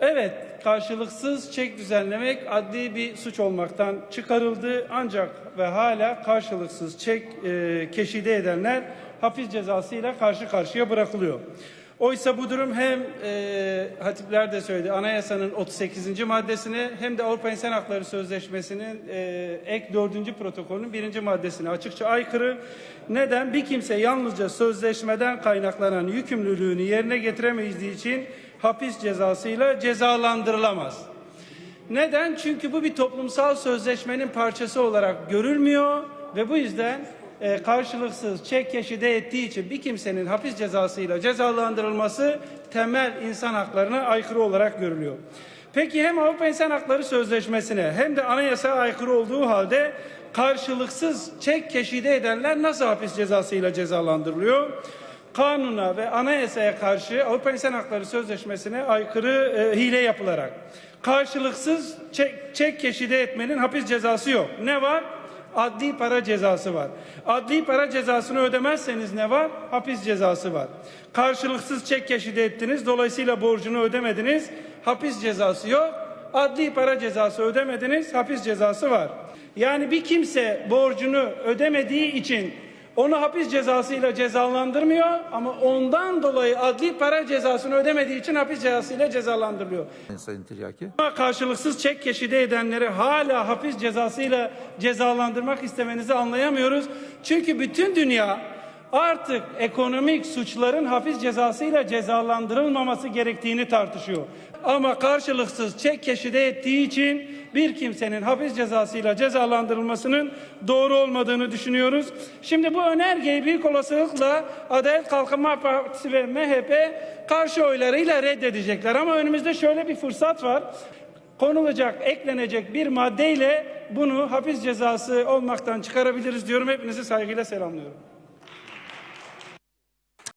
Evet, karşılıksız çek düzenlemek adli bir suç olmaktan çıkarıldı. Ancak ve hala karşılıksız çek e, keşide edenler hapis cezasıyla karşı karşıya bırakılıyor. Oysa bu durum hem e, hatipler de söyledi anayasanın 38. maddesine hem de Avrupa İnsan Hakları Sözleşmesi'nin e, ek 4. protokolünün 1. maddesine açıkça aykırı. Neden? Bir kimse yalnızca sözleşmeden kaynaklanan yükümlülüğünü yerine getiremediği için hapis cezasıyla cezalandırılamaz. Neden? Çünkü bu bir toplumsal sözleşmenin parçası olarak görülmüyor ve bu yüzden e, karşılıksız çek keşide ettiği için bir kimsenin hapis cezasıyla cezalandırılması temel insan haklarına aykırı olarak görülüyor. Peki hem Avrupa İnsan Hakları Sözleşmesi'ne hem de anayasaya aykırı olduğu halde karşılıksız çek keşide edenler nasıl hapis cezasıyla cezalandırılıyor? Kanuna ve anayasaya karşı Avrupa İnsan Hakları Sözleşmesi'ne aykırı e, hile yapılarak karşılıksız çek, çek keşide etmenin hapis cezası yok. Ne var? Adli para cezası var. Adli para cezasını ödemezseniz ne var? Hapis cezası var. Karşılıksız çek keşide ettiniz. Dolayısıyla borcunu ödemediniz. Hapis cezası yok. Adli para cezası ödemediniz. Hapis cezası var. Yani bir kimse borcunu ödemediği için onu hapis cezasıyla cezalandırmıyor ama ondan dolayı adli para cezasını ödemediği için hapis cezasıyla cezalandırılıyor. Sayın Tiryaki. Ama karşılıksız çek keşide edenleri hala hapis cezasıyla cezalandırmak istemenizi anlayamıyoruz. Çünkü bütün dünya artık ekonomik suçların hapis cezasıyla cezalandırılmaması gerektiğini tartışıyor. Ama karşılıksız çek keşide ettiği için bir kimsenin hapis cezasıyla cezalandırılmasının doğru olmadığını düşünüyoruz. Şimdi bu önergeyi büyük olasılıkla Adalet Kalkınma Partisi ve MHP karşı oylarıyla reddedecekler. Ama önümüzde şöyle bir fırsat var konulacak, eklenecek bir maddeyle bunu hapis cezası olmaktan çıkarabiliriz diyorum. Hepinizi saygıyla selamlıyorum.